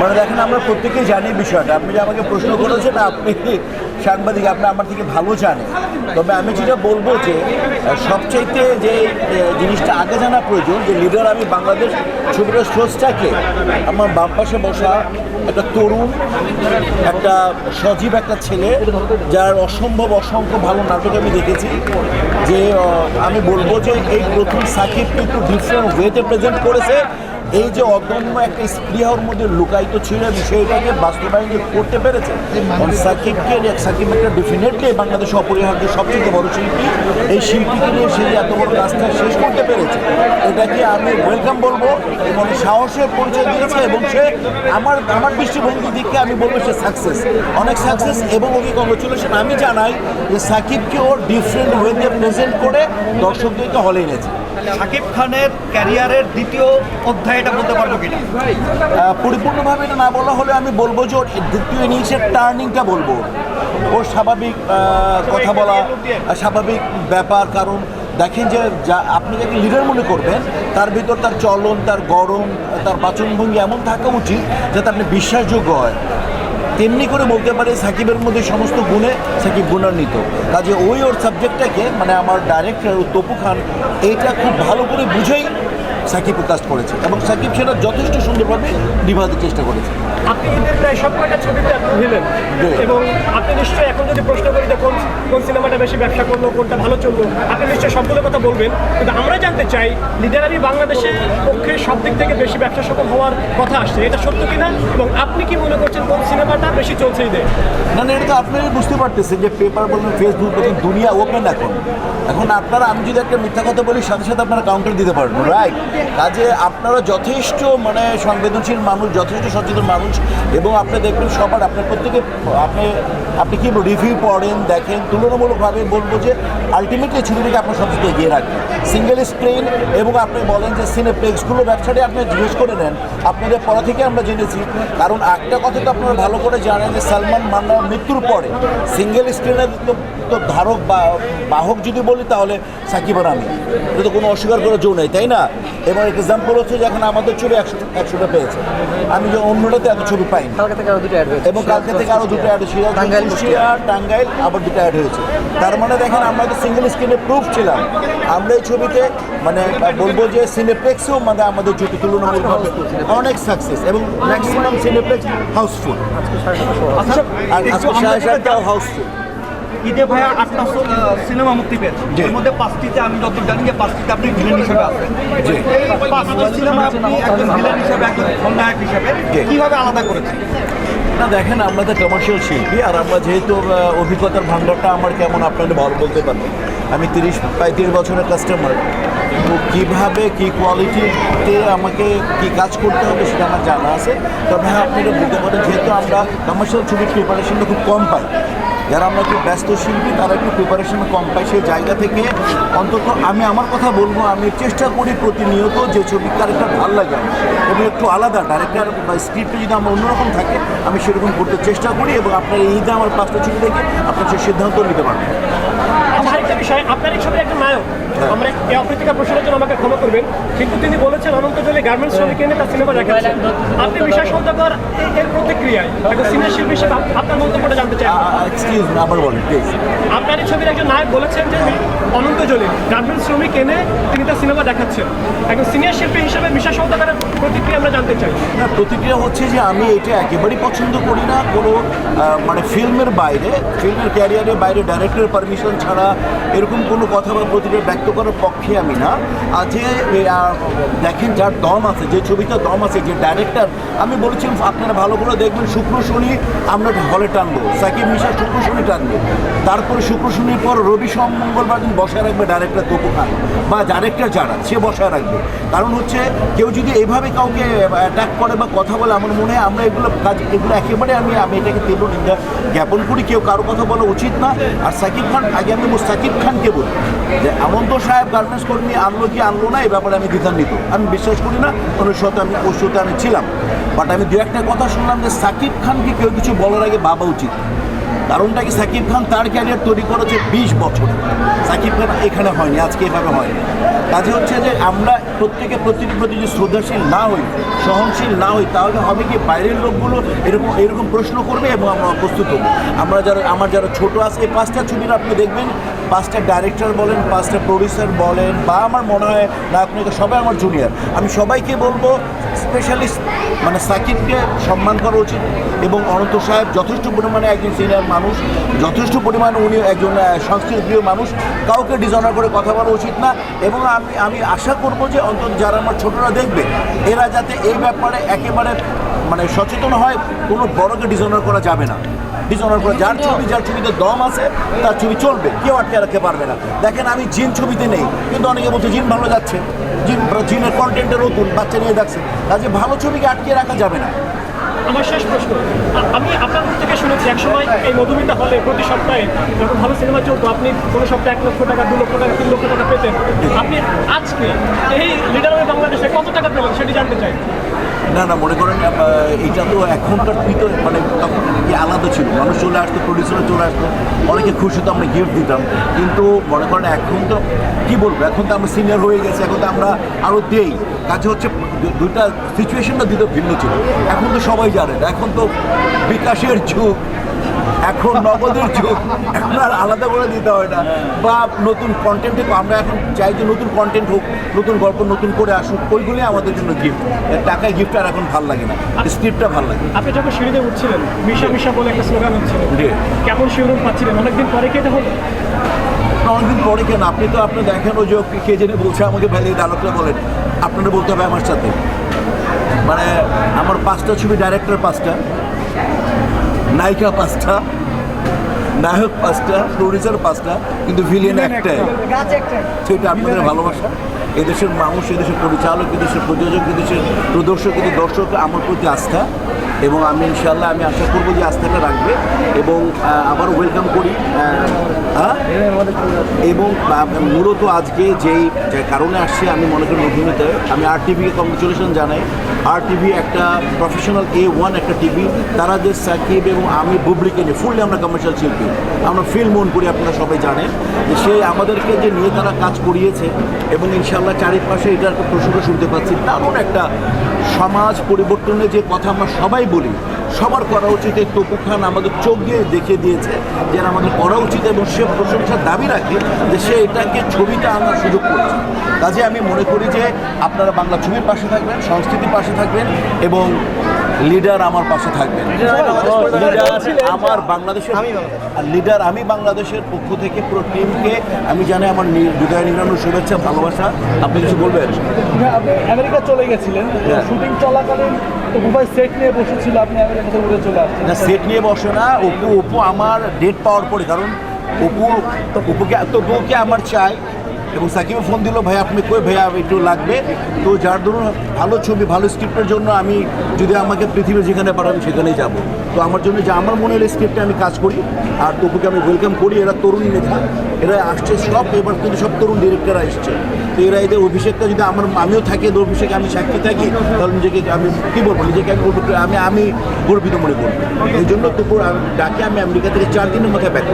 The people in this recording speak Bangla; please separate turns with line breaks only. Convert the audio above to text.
মানে দেখেন, আমরা প্রত্যেকেই জানি বিষয়টা। আপনি যে আমাকে প্রশ্ন করেছেন, আপনি সাংবাদিক, আপনি আমার থেকে ভালো জানেন। তবে আমি যেটা বলব যে, সবচাইতে যে জিনিসটা আগে জানা প্রয়োজন, যে লিডার আমি বাংলাদেশ ছবিটার সোর্সটাকে আমার বাম পাশে বসা একটা তরুণ, একটা সজীব একটা ছেলে, যার অসম্ভব, অসংখ্য ভালো নাটক আমি দেখেছি। যে আমি বলব যে, এই প্রথম সাকিব কিন্তু ডিফারেন্ট ওয়েতে প্রেজেন্ট করেছে। এই যে অদম্য একটা স্পৃহার মধ্যে লুকায়িত ছিল, বিষয়টাকে বাস্তবায়ন করতে পেরেছে সাকিবকে সাকিব একটা ডেফিনেটলি বাংলাদেশ অপরিহার্য সবচেয়ে বড় শিল্পী। এই শিল্পীকে নিয়ে সে এত বড় কাজটা শেষ করতে পেরেছে, এটাকে আমি ওয়েলকাম বলব এবং সাহসের পরিচয় দিয়েছে এবং সে আমার আমার দৃষ্টিভঙ্গি দিকে আমি বলব সে সাকসেস অনেক সাকসেস এবং ওকে কংগ্রেচুলেশন আমি জানাই যে সাকিবকে ওর ডিফারেন্ট ওয়েতে প্রেজেন্ট করে দর্শকদেরকে হলে এনেছে।
শাকিব খানের ক্যারিয়ারের দ্বিতীয় অধ্যায় এটা বলতে পারব কিনা?
পরিপূর্ণভাবে এটা না বলা হলে আমি বলব যে ওর দ্বিতীয় ইনিংসের টার্নিংটা বলব। ওর স্বাভাবিক কথা বলা স্বাভাবিক ব্যাপার কারণ দেখেন যে যা আপনি যাকে লিডার মনে করবেন তার ভিতর তার চলন তার গরম তার বাচনভঙ্গি এমন থাকা উচিত যাতে আপনি বিশ্বাসযোগ্য হয়। তেমনি করে বলতে পারে সাকিবের মধ্যে সমস্ত গুণে সাকিব গুণান্বিত। কাজে ওই ওর সাবজেক্টটাকে মানে আমার ডাইরেক্টর তপু খান এইটা খুব ভালো করে বুঝেই সাকিব কাজ করেছে এবং সাকিব সেটা যথেষ্ট সুন্দরভাবে নিভাতে চেষ্টা করেছে।
আপনি কিন্তু প্রায় সব কয়টা ছবিতে এবং আপনি নিশ্চয়ই এখন যদি প্রশ্ন করি বেশি ব্যবসা করল, কোনটা ভালো চলল, আপনি নিশ্চয়ই সবগুলো কথা বলবেন, কিন্তু আমরা জানতে চাই লিডারারি বাংলাদেশের পক্ষে সব দিক থেকে বেশি ব্যবসা সফল হওয়ার কথা আসছে, এটা সত্য কিনা, এবং আপনি কি মনে করছেন কোন সিনেমাটা বেশি চলছে ঈদে
না না এটা তো আপনারাই বুঝতে পারতেছেন যে পেপার বলুন ফেসবুক বলুন, দুনিয়া ওপেন এখন। এখন আপনারা, আমি যদি একটা মিথ্যা কথা বলি, সাথে সাথে আপনারা কাউন্টার দিতে পারবেন রাইট কাজে আপনারা যথেষ্ট মানে সংবেদনশীল মানুষ, যথেষ্ট সচেতন মানুষ, এবং আপনি দেখবেন সবার, আপনার প্রত্যেকে, আপনি আপনি কি রিভিউ পড়েন, দেখেন তুলনামূলকভাবে বলব যে আলটিমেটলি ছবিটাকে আপনার সবচেয়ে এগিয়ে রাখবেন সিঙ্গেল স্ক্রিন এবং আপনি বলেন যে সিনেপ্লেক্সগুলো ব্যবসাটি আপনি জিজ্ঞেস করে নেন, আপনাদের পড়া থেকে আমরা জেনেছি। কারণ একটা কথা তো আপনারা ভালো করে জানেন যে সালমান মান্না মৃত্যুর পরে সিঙ্গেল স্ক্রিনের তো তো ধারক বা বাহক যদি বলি তাহলে সাকিব আর আমি। এটা তো কোনো অস্বীকার করার জন্য নেই তাই না? এবার এক্সাম্পল হচ্ছে যে এখন আমাদের ছবি একশো একশোটা পেয়েছে। আমি যে অন্যটাতে এত ছবি পাইনি।
কালকে থেকে আরও দুটো অ্যাড হয়েছে।
এবং কালকে থেকে আরও দুটো অ্যাড
টাঙ্গাইল,
কুষ্টিয়া টাঙ্গাইল আবার দুটো অ্যাড হয়েছে। তার মানে দেখেন আমরা তো সিঙ্গেল স্ক্রিনে প্রুফ ছিলাম। আমরা এই ছবিতে মানে বলব যে সিনেপ্লেক্সেও মানে আমাদের ছবি তুলনামূলকভাবে অনেক সাকসেস এবং ম্যাক্সিমাম সিনেপ্লেক্স হাউসফুল
আচ্ছা
আর আজকে সাড়ে সাতটাও হাউসফুল
ঈদে ভাইয়া আটটা সিনেমা মুক্তি পেয়েছে। এর মধ্যে পাঁচটিতে আমি যত জানি যে পাঁচটিতে আপনি ভিলেন হিসেবে আছেন। এই পাঁচটা সিনেমা আপনি একজন ভিলেন হিসেবে একজন খলনায়ক হিসেবে কীভাবে আলাদা করেছেন?
না দেখেন আমরা তো কমার্শিয়াল শিল্পী আর আমরা যেহেতু অভিজ্ঞতার ভাণ্ডারটা আমার কেমন আপনারা ভালো বলতে পারবেন আমি তিরিশ পঁয়ত্রিশ বছরের কাস্টমার তো কীভাবে কী কোয়ালিটিতে আমাকে কী কাজ করতে হবে সেটা আমার জানা আছে। তবে হ্যাঁ আপনি এটা বলতে পারেন যেহেতু আমরা কমার্শিয়াল ছবির প্রিপারেশনটা খুব কম পাই যারা আমরা একটু ব্যস্ত শিল্পী, তারা একটু প্রিপারেশন কম পায়। সেই জায়গা থেকে অন্তত আমি আমার কথা বলব, আমি চেষ্টা করি প্রতিনিয়ত যে ছবি ক্যারেক্টার ভালো লাগে এবং একটু আলাদা ডাইরেক্টার বা স্ক্রিপ্টে যদি আমার অন্যরকম থাকে, আমি সেরকম করতে চেষ্টা করি এবং আপনার এই ঈদে আমার পাঁচটা ছবি দেখে আপনার সেই সিদ্ধান্ত নিতে পারবেন।
বিষয় আপনার এই ছবির একজন নায়ক। আমরা এই অপ্রীতিকর প্রশ্নের জন্য আমাকে ক্ষমা করবেন। কিন্তু তিনি বলেছেন অনন্ত জলে গার্মেন্টস শ্রমিক এনে তার সিনেমা দেখাচ্ছেন আপনি বিষয় সন্তাকর এর প্রতিক্রিয়ায় একজন সিনিয়র শিল্পী হিসেবে আপনার মন্তব্যটা জানতে চাই।
এক্সকিউজ আবার বলেন প্লিজ
আপনার এই ছবির একজন নায়ক বলেছেন যে অনন্ত জলিল গার্মেন্টস শ্রমিক এনে তিনি তার সিনেমা দেখাচ্ছেন। একজন সিনিয়র শিল্পী হিসেবে বিশাল সন্তাকারের প্রতিক্রিয়া আমরা জানতে চাই।
না প্রতিক্রিয়া হচ্ছে যে আমি এটা একেবারেই পছন্দ করি না। কোনো মানে ফিল্মের বাইরে ফিল্মের ক্যারিয়ারের বাইরে ডাইরেক্টরের পারমিশন ছাড়া এরকম কোনো কথা বা প্রতিক্রিয়া ব্যক্ত করার পক্ষে আমি না। আর যে দেখেন যার দম আছে, যে ছবিটা দম আছে, যে ডাইরেক্টর আমি বলেছিলাম আপনারা ভালো করে দেখবেন, শুক্র শনি আমরা হলে টানবো, সাকিব মিশা শুক্র শনি টানবো। তারপরে শুক্র শনির পর রবি সোম মঙ্গলবার দিন বসায় রাখবে ডাইরেক্টর তপু খান বা ডাইরেক্টর যারা, সে বসায় রাখবে। কারণ হচ্ছে কেউ যদি এভাবে কাউকে অ্যাটাক করে বা কথা বলে, আমার মনে হয় আমরা এগুলো কাজ, এগুলো একেবারে আমি আমি এটাকে তীব্র নিন্দা জ্ঞাপন করি। কেউ কারও কথা বলা উচিত না। আর সাকিব খান, আগে আমি সাকিব খানকে বলি যে, এমন তো সাহেব গার্মেন্টস কর্মী আনলো কি আনলো না, এই ব্যাপারে আমি দ্বিধান্বিত আমি বিশ্বাস করি না সাথে আমি সাথে আমি ছিলাম। বাট আমি দু একটা কথা শুনলাম যে, সাকিব খানকে কেউ কিছু বলার আগে ভাবা উচিত। কারণটা কি? সাকিব খান তার ক্যারিয়ার তৈরি করেছে বিশ বছর। সাকিব খান এখানে হয়নি, আজকে এভাবে হয়নি। কাজে হচ্ছে যে, আমরা প্রত্যেকে প্রতিটি প্রতি যদি শ্রদ্ধাশীল না হই, সহনশীল না হই, তাহলে হবে কি? বাইরের লোকগুলো এরকম এরকম প্রশ্ন করবে এবং আমরা প্রস্তুত হব। আমরা যারা, আমার যারা ছোট আছে, এই পাঁচটা ছবির আপনি দেখবেন পাঁচটা ডাইরেক্টর বলেন, পাঁচটা প্রডিউসার বলেন, বা আমার মনে হয় না আপনাকে সবাই আমার জুনিয়র আমি সবাইকে বলব স্পেশালিস্ট মানে সাকিবকে সম্মান করা উচিত। এবং অনন্ত সাহেব যথেষ্ট পরিমাণে একজন সিনিয়র মানুষ, যথেষ্ট পরিমাণে উনি একজন সংস্কৃতিপ্রিয় মানুষ। কাউকে ডিজনার করে কথা বলা উচিত না। এবং আমি আমি আশা করব যে অন্তত যারা আমার ছোটরা দেখবে, এরা যাতে এই ব্যাপারে একেবারে মানে সচেতন হয়, কোনো বড়কে ডিজনার করা যাবে না। ডিজনার করা যার ছবি, যার ছবিতে দম আছে, তার ছবি চলবে। কেউ আটকে রাখতে পারবে না। দেখেন, আমি জিন ছবিতে নেই, কিন্তু অনেকে বলছে জিন ভালো যাচ্ছে। জিন, জিনের কন্টেন্টে নতুন, বাচ্চা নিয়ে যাচ্ছে। কাজে ভালো ছবিকে আটকে রাখা যাবে না।
আমার শেষ প্রশ্ন। আমি আপনার থেকে শুনেছি, একসময় এই মধুমিতা হলে প্রতি সপ্তাহে যখন ভালো সিনেমা চলতো, আপনি কোনো সপ্তাহে এক লক্ষ টাকা, দু লক্ষ টাকা, তিন লক্ষ টাকা পেতেন। আপনি আজকে এই লিডার বাংলাদেশে কত টাকা পেলেন, সেটি জানতে চাই।
না না, মনে করেন এটা তো এখনকার তো মানে তখন কি আলাদা ছিল। মানুষ চলে আসতো প্রডিউসার চলে আসতো, অনেকে খুশি তো আমরা গিফট দিতাম। কিন্তু মনে করেন, এখন তো কি বলব, এখন তো আমরা সিনিয়র হয়ে গেছি, এখন তো আমরা আরও দেই। কাজে হচ্ছে দুইটা সিচুয়েশনটা দিতে ভিন্ন ছিল। এখন তো সবাই জানে এখন তো বিকাশের যুগ। এখন নগদের যুগ এখন আর আলাদা করে দিতে হয় না। বা নতুন কন্টেন্টে আমরা এখন চাই যে নতুন কন্টেন্ট হোক নতুন গল্প নতুন করে আসুক ওইগুলোই আমাদের জন্য গিফট টাকায় গিফট আর এখন ভালো লাগে না স্ক্রিপ্টটা ভালো লাগে।
আপনি যখন সিঁড়িতে উঠছিলেন মিশা মিশা বলে একটা স্লোগান হচ্ছিল। কেমন শিউরুম পাচ্ছিলেন? অনেকদিন পরে কি এটা হলো?
অনেকদিন পরে কেন? আপনি তো আপনি দেখেন ওই যে কে জেনে বলছে আমাকে ভ্যালি ডায়লগটা বলেন। আপনারা বলতে হবে আমার সাথে। মানে আমার পাঁচটা ছবি ডাইরেক্টর পাঁচটা। নায়িকা পাঁচটা নায়ক পাঁচটা প্রডিউসার পাঁচটা কিন্তু ভিলিয়ান একটাই। সেটা আপনাদের ভালোবাসা। এদেশের মানুষ এদেশের পরিচালক এদেশের প্রযোজক এদেশের প্রদর্শক এদের দর্শক আমার প্রতি আস্থা। এবং আমি ইনশাল্লাহ আমি আশা করব যে আস্থাটা রাখবে। এবং আবার ওয়েলকাম করি? এবং মূলত আজকে যেই যে কারণে আসছে, আমি মনে করি অভিনেতা, আমি আর টিভিকে কংগ্রেচুলেশন জানাই। আর টিভি একটা প্রফেশনাল এ ওয়ান একটা টিভি তারা যে সাকিব এবং আমি বুবলিকে নিয়ে ফুললি আমরা কমার্শিয়াল শিল্পী। আমরা ফিল্ম মন করি, আপনারা সবাই জানেন। যে সে আমাদেরকে যে নিয়ে তারা কাজ করিয়েছে, এবং ইনশাল্লাহ চারিপাশে এটা একটা প্রসঙ্গ শুনতে পাচ্ছি। দারুণ একটা সমাজ পরিবর্তনের যে কথা আমরা সবাই বলি সবার করা উচিত এই তপু খান আমাদের চোখ দিয়ে দেখে দিয়েছে যে আমাদের করা উচিত এবং সে প্রশংসার দাবি রাখে যে সে এটাকে ছবিটা আনার সুযোগ করছে। কাজে আমি মনে করি যে আপনারা বাংলা ছবির পাশে থাকবেন, সংস্কৃতির পাশে থাকবেন এবং লিডার আমার পাশে থাকবেন। লিডার আমার বাংলাদেশের লিডার আমি বাংলাদেশের পক্ষ থেকে পুরো টিমকে আমি জানি আমার হৃদয় নিরানোর শুভেচ্ছা ভালোবাসা। আপনি কিছু বলবেন?
আপনি আমেরিকা চলে গেছিলেন।
হ্যাঁ।
শুটিং চলাকালীন তো সেট নিয়ে বসেছিল আপনি আমেরিকা উড়ে চলে আসছেন।
না সেট নিয়ে বসে না অপু অপু আমার ডেট পাওয়ার পরে কারণ অপু অপুকে তবুকে আমার চাই। এবং সাকিবে ফোন দিল, ভাই, আপনি কই ভাইয়া, একটু লাগবে? তো যার ধরুন ভালো ছবি, ভালো স্ক্রিপ্টের জন্য আমি যদি আমাকে পৃথিবীর যেখানে পাঠাবেন সেখানেই যাব। তো আমার জন্য যে আমার মনে হলে স্ক্রিপ্টে আমি কাজ করি, আর তবুকে আমি ওয়েলকাম করি, এরা তরুণ নেতা, এরা আসছে সব, এবার কিন্তু সব তরুণ ডিরেক্টররা এসছে। তো এরা এদের অভিষেকটা যদি আমার, আমিও থাকি, এদের অভিষেকে আমি সাক্ষী থাকি, তাহলে নিজেকে আমি, কী বলব, নিজেকে আমি আমি আমি গর্বিত মনে করব এই জন্য তবু ডাকে আমি আমেরিকা থেকে চার দিনের মাথায় ব্যাক